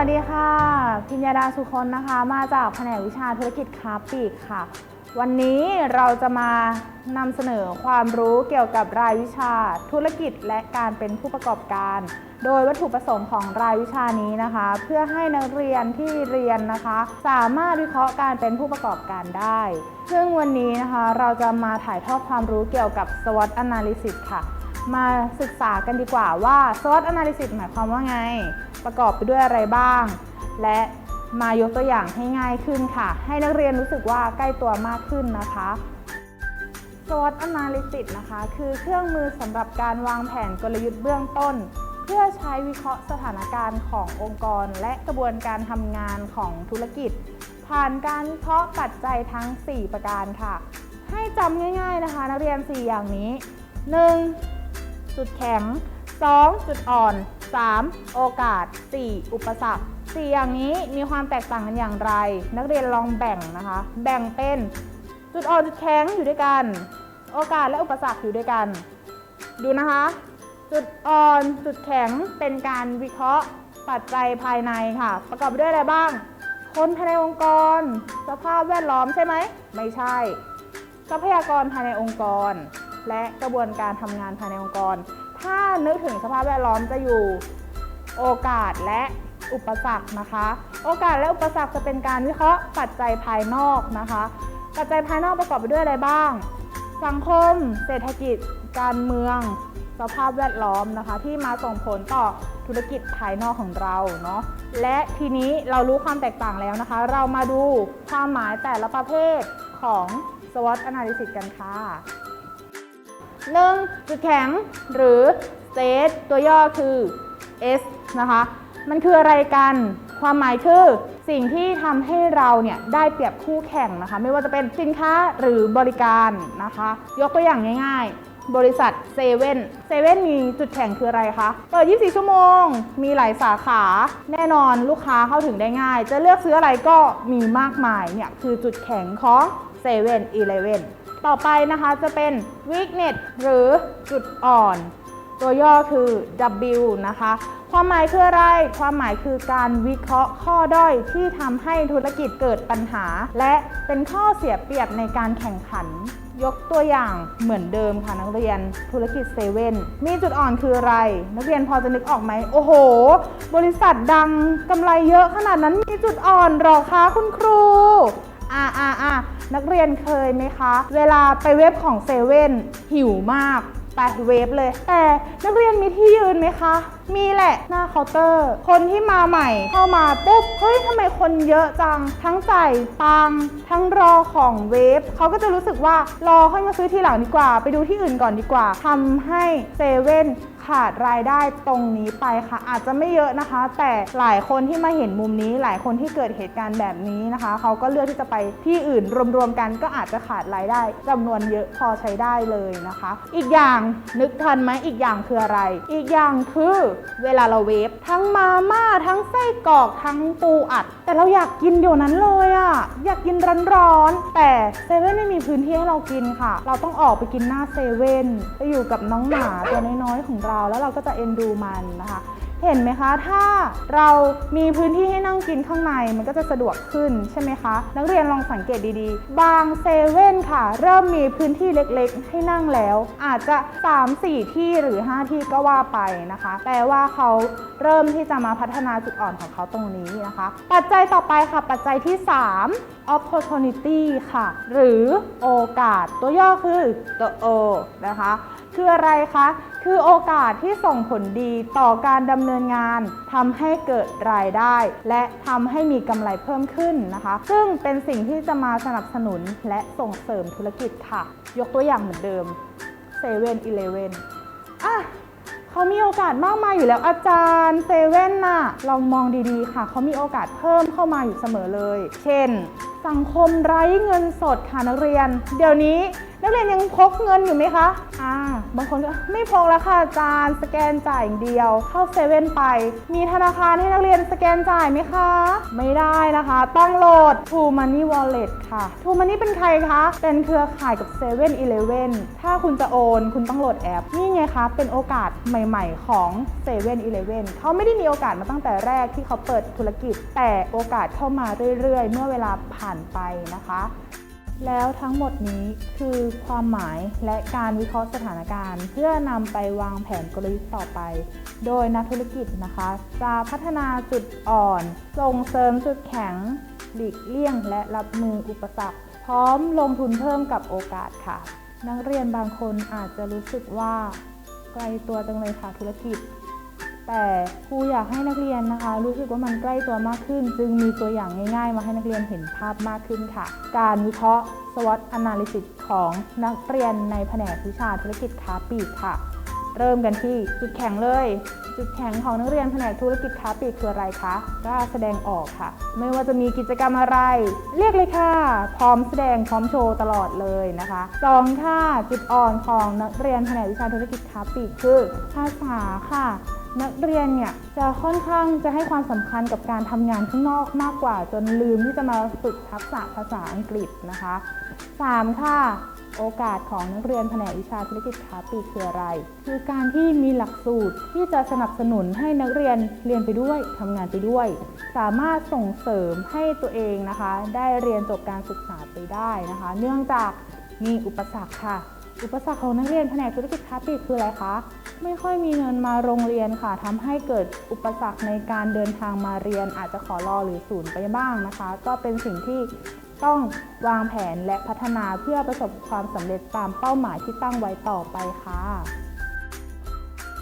วัสดีค่ะ พิญญาดาสุคนนะคะ มาจากแผนกวิชาธุรกิจค้าปลีกค่ะ วันนี้เราจะมานำเสนอความรู้เกี่ยวกับรายวิชาธุรกิจและการเป็นผู้ประกอบการ โดยวัตถุประสงค์ของรายวิชานี้นะคะ เพื่อให้นักเรียนที่เรียนนะคะ สามารถวิเคราะห์การเป็นผู้ประกอบการได้ ซึ่งวันนี้นะคะเราจะมาถ่ายทอดความรู้เกี่ยวกับ SWOT Analysis ค่ะ มาศึกษากันดีกว่าว่า SWOT Analysis หมายความว่าไง ประกอบไปด้วยอะไรบ้าง และมายกตัวอย่างให้ง่ายขึ้นค่ะ ให้นักเรียนรู้สึกว่าใกล้ตัวมากขึ้นนะคะ SWOT Analysis นะคะ คือเครื่องมือสำหรับการวางแผนกลยุทธ์เบื้องต้น เพื่อใช้วิเคราะห์สถานการณ์ขององค์กร และกระบวนการทำงานของธุรกิจ ผ่านการวิเคราะห์ปัจจัยทั้ง 4 ประการค่ะ ให้จำง่าย ๆนะคะ นักเรียน 4 อย่างนี้ 1. จุดแข็ง 2. จุดอ่อน 3. โอกาส 4. อุปสรรค4อย่างนี้มีความแตกต่างกันอย่างไร นักเรียนลองแบ่งนะคะ แบ่งเป็นจุดอ่อนจุดแข็งอยู่ด้วยกัน โอกาสและอุปสรรคอยู่ด้วยกัน ดูนะคะ จุดอ่อนจุดแข็งเป็นการวิเคราะห์ปัจจัยภายในค่ะ ประกอบด้วยอะไรบ้าง คนภายในองค์กร สภาพแวดล้อมใช่ไหม ไม่ใช่ ทรัพยากรภายในองค์กร และกระบวนการทำงานภายในองค์กร ถ้านึกถึงสภาพแวดล้อมจะอยู่โอกาสและอุปสรรคนะคะ โอกาสและอุปสรรคจะเป็นการวิเคราะห์ปัจจัยภายนอกนะคะ ปัจจัยภายนอกประกอบไปด้วยอะไรบ้าง สังคม เศรษฐกิจ การเมือง สภาพแวดล้อมนะคะ ที่มาส่งผลต่อธุรกิจภายนอกของเราเนาะ และทีนี้เรารู้ความแตกต่างแล้วนะคะ เรามาดูความหมายแต่ละประเภทของ SWOT Analysis กันค่ะ 1. จุดแข็งหรือ State ตัวย่อคือ S นะคะ มันคืออะไรกัน ความหมายคือสิ่งที่ทำให้เราเนี่ยได้เปรียบคู่แข่งนะคะ ไม่ว่าจะเป็นสินค้าหรือบริการนะคะ ยกตัวอย่างง่ายๆ บริษัทเซเว่นเซเว่นมีจุดแข็งคืออะไรคะ เปิด 24 ชั่วโมง มีหลายสาขา แน่นอนลูกค้าเข้าถึงได้ง่าย จะเลือกซื้ออะไรก็มีมากมายเนี่ยคือจุดแข็งของ เซเว่นอีเลเว่นต่อไปนะคะจะเป็น weakness หรือจุดอ่อน ตัวย่อคือ W นะคะ ความหมายคืออะไร ความหมายคือการวิเคราะห์ข้อด้อยที่ทำให้ธุรกิจเกิดปัญหา และเป็นข้อเสียเปรียบในการแข่งขันยกตัวอย่างเหมือนเดิมค่ะนักเรียนธุรกิจเซเว่นมีจุดอ่อนคืออะไร นักเรียนพอจะนึกออกไหมโอ้โห บริษัทดังกำไรเยอะขนาดนั้นมีจุดอ่อนหรอคะคุณครูอ่าอ่าอ่า นักเรียนเคยไหมคะ เวลาไปเว็บของเซเว่นหิวมากไปเว็บเลย แต่นักเรียนมีที่ยืนไหมคะ มีแหละหน้าเคาน์เตอร์ คนที่มาใหม่เข้ามาปุ๊บเฮ้ยทำไมคนเยอะจัง ทั้งจ่ายตังทั้งรอของเว็บเขาก็จะรู้สึกว่ารอค่อยมาซื้อทีหลังดีกว่า ไปดูที่อื่นก่อนดีกว่าทำให้เซเว่น ขาดรายได้ตรงนี้ไปค่ะ อาจจะไม่เยอะนะคะ แต่หลายคนที่มาเห็นมุมนี้ หลายคนที่เกิดเหตุการณ์แบบนี้นะคะ เขาก็เลือกที่จะไปที่อื่นรวมๆกันก็อาจจะขาดรายได้จำนวนเยอะพอใช้ได้เลยนะคะ อีกอย่างนึกทันไหมอีกอย่างคืออะไร อีกอย่างคือเวลาเราเวฟทั้งมาม่าทั้งไส้กรอกทั้งปูอัด แต่เราอยากกินเดี๋ยวนั้นเลยอะอยากกินร้อนๆแต่เซเว่นไม่มีพื้นที่ให้เรากินค่ะ เราต้องออกไปกินหน้าเซเว่นไปอยู่กับน้องหมาตัวน้อยๆของเราเราแล้วเราก็จะเอ็นดูมันนะคะ เห็นไหมคะ ถ้าเรามีพื้นที่ให้นั่งกินข้างในมันก็จะสะดวกขึ้นใช่ไหมคะ นักเรียนลองสังเกตดีๆ บางเซเว่นค่ะ เริ่มมีพื้นที่เล็กๆ ให้นั่งแล้ว อาจจะ 3-4 ที่หรือ 5 ที่ก็ว่าไปนะคะ แปลว่าเขาเริ่มที่จะมาพัฒนาจุดอ่อนของเขาตรงนี้นะคะ ปัจจัยต่อไปค่ะ ปัจจัยที่ 3 opportunity ค่ะ หรือโอกาส ตัวย่อคือตัว O นะคะ คืออะไรคะ คือโอกาสที่ส่งผลดีต่อการดำเนินงานทำให้เกิดรายได้ และทำให้มีกำไรเพิ่มขึ้นนะคะ ซึ่งเป็นสิ่งที่จะมาสนับสนุนและส่งเสริมธุรกิจค่ะ ยกตัวอย่างเหมือนเดิม7 e เ e ่ e ออะเขามีโอกาสมากมายอยู่แล้วอาจารย์เซเว่นน่ะลองมองดีๆค่ะ เขามีโอกาสเพิ่มเข้ามาอยู่เสมอเลย เช่น สังคมไร้เงินสดค่ะนักเรียน เดี๋ยวนี้ นักเรียนยังพกเงินอยู่ไหมคะ อ่า บางคนก็ไม่พกแล้วค่ะอาจารย์ สแกนจ่ายอย่างเดียว เข้าเซเว่นไป มีธนาคารให้นักเรียนสแกนจ่ายไหมคะ ไม่ได้นะคะ ต้องโหลด True Money Wallet ค่ะ True Money เป็นใครคะ เป็นเครือข่ายกับ7 e เ e ่ e อถ้าคุณจะโอน คุณต้องโหลดแอป นี่ไงคะ เป็นโอกาสใหม่ ๆ ของ7 e เ e ่ e เขาไม่ได้มีโอกาสมาตั้งแต่แรกที่เขาเปิดธุรกิจ แต่โอกาสเข้ามาเรื่อย ๆ เมื่อเวลาผ่านไปนะคะ แล้วทั้งหมดนี้คือความหมายและการวิเคราะห์สถานการณ์ เพื่อนำไปวางแผนกลยุทธ์ต่อไป โดยนักธุรกิจนะคะ จะพัฒนาจุดอ่อน ส่งเสริมจุดแข็ง หลีกเลี่ยง และรับมืออุปสรรค พร้อมลงทุนเพิ่มกับโอกาสค่ะ นักเรียนบางคนอาจจะรู้สึกว่าไกลตัวจังเลยค่ะธุรกิจ แต่ครูอยากให้นักเรียนนะคะ รู้สึกว่ามันใกล้ตัวมากขึ้น จึงมีตัวอย่างง่ายๆ มาให้นักเรียนเห็นภาพมากขึ้นค่ะ การวิเคราะห์ SWOT analysis ของนักเรียนในแผนกวิชาธุรกิจค้าปลีกค่ะ เริ่มกันที่จุดแข็งเลย จุดแข็งของนักเรียนแผนกธุรกิจค้าปลีกคืออะไรคะกล้าแสดงออกค่ะ ไม่ว่าจะมีกิจกรรมอะไร เรียกเลยค่ะ พร้อมแสดงพร้อมโชว์ตลอดเลยนะคะสองค่ะจุดอ่อนของนักเรียนแผนกวิชาธุรกิจค้าปลีกคือภาษาค่ะ นักเรียนเนี่ยจะค่อนข้างจะให้ความสำคัญกับการทำงานข้างนอกมากกว่า จนลืมที่จะมาฝึกทักษะภาษาอังกฤษนะคะ 3. ค่ะโอกาสของนักเรียนแผนกวิชาธุรกิจค้าปลีกคืออะไร คือการที่มีหลักสูตรที่จะสนับสนุนให้นักเรียนเรียนไปด้วยทำงานไปด้วย สามารถส่งเสริมให้ตัวเองนะคะ ได้เรียนจบการศึกษาไปได้นะคะ เนื่องจากมีอุปสรรคค่ะ อุปสรรคของนักเรียนแผนกธุรกิจค้าปลีกคืออะไรคะ ไม่ค่อยมีเงินมาโรงเรียนค่ะทำให้เกิดอุปสรรคในการเดินทางมาเรียน อาจจะขอรอหรือศูนย์ไปบ้างนะคะ ก็เป็นสิ่งที่ต้องวางแผนและพัฒนาเพื่อประสบความสำเร็จตามเป้าหมายที่ตั้งไว้ต่อไปค่ะ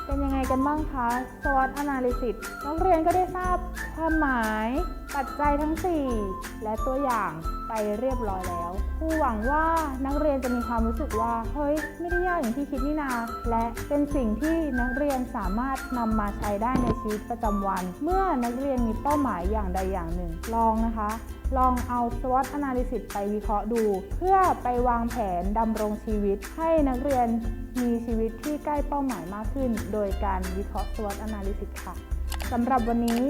เป็นยังไงกันบ้างคะ SWOT Analysis นักเรียนก็ได้ทราบความหมาย ปัจจัยทั้ง 4 และตัวอย่างไปเรียบร้อยแล้วครูหวังว่านักเรียนจะมีความรู้สึกว่า เฮ้ย ไม่ได้ยากอย่างที่คิดนี่นา และเป็นสิ่งที่นักเรียนสามารถนำมาใช้ได้ในชีวิตประจำวัน เมื่อนักเรียนมีเป้าหมายอย่างใดอย่างหนึ่ง ลองนะคะ ลองเอา SWOT Analysis ไปวิเคราะห์ดู เพื่อไปวางแผนดำรงชีวิต ให้นักเรียนมีชีวิตที่ใกล้เป้าหมายมากขึ้น โดยการวิเคราะห์ SWOT Analysis ค่ะสำหรับวันนี้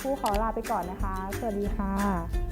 ครูขอลาไปก่อนนะคะ สวัสดีค่ะ